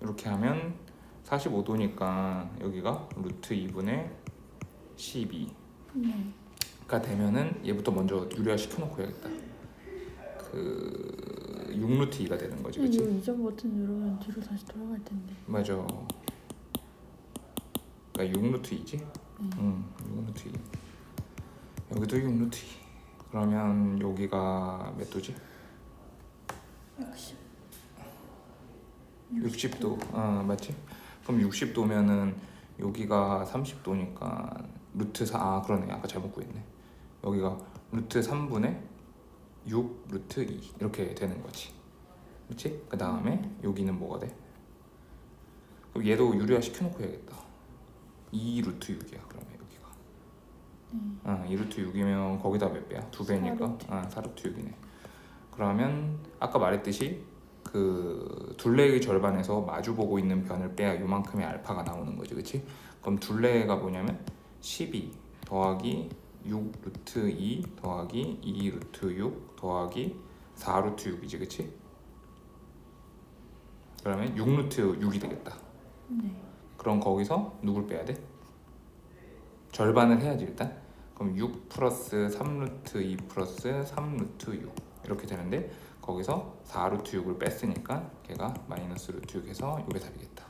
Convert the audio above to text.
이렇게 하면 45도니까 여기가 루트 2분의 12가 네. 되면은 얘부터 먼저 유리화 시켜놓고 해야겠다. 그 6루트 2가 되는 거지, 이거 그렇지? 이전 버튼 누르면 뒤로 다시 돌아갈 텐데. 맞아. 그러니까 6루트 2지? 네. 응, 6루트 2. 여기도 6루트 2. 그러면 여기가 몇 도지? 60. 60도. 아, 맞지? 그럼 60도면은 여기가 30도니까 루트 4. 아, 그러네. 아까 잘못 구했네. 여기가 루트 3분의 6 루트 2 이렇게 되는 거지. 그렇지? 그 다음에 여기는 뭐가 돼? 그럼 얘도 유리화 시켜놓고 해야겠다. 2 루트 6이야. 그러면 여기가. 네. 아, 2 루트 6이면 거기다 몇 배야? 두 배니까. 루트. 아, 4 루트 6이네. 그러면 아까 말했듯이 그 둘레의 절반에서 마주 보고 있는 변을 빼야 요만큼의 알파가 나오는 거지, 그렇지? 그럼 둘레가 뭐냐면 12 더하기 6 루트 2 더하기 2 루트 6 더하기 4 루트 6이지, 그렇지? 그러면 6 루트 6이 되겠다. 네. 그럼 거기서 누굴 빼야 돼? 절반을 해야지 일단. 그럼 6 플러스 3 루트 2 플러스 3 루트 6 이렇게 되는데 거기서 4 루트 6을 뺐으니까 걔가 마이너스 루트 6에서 요게 답이겠다.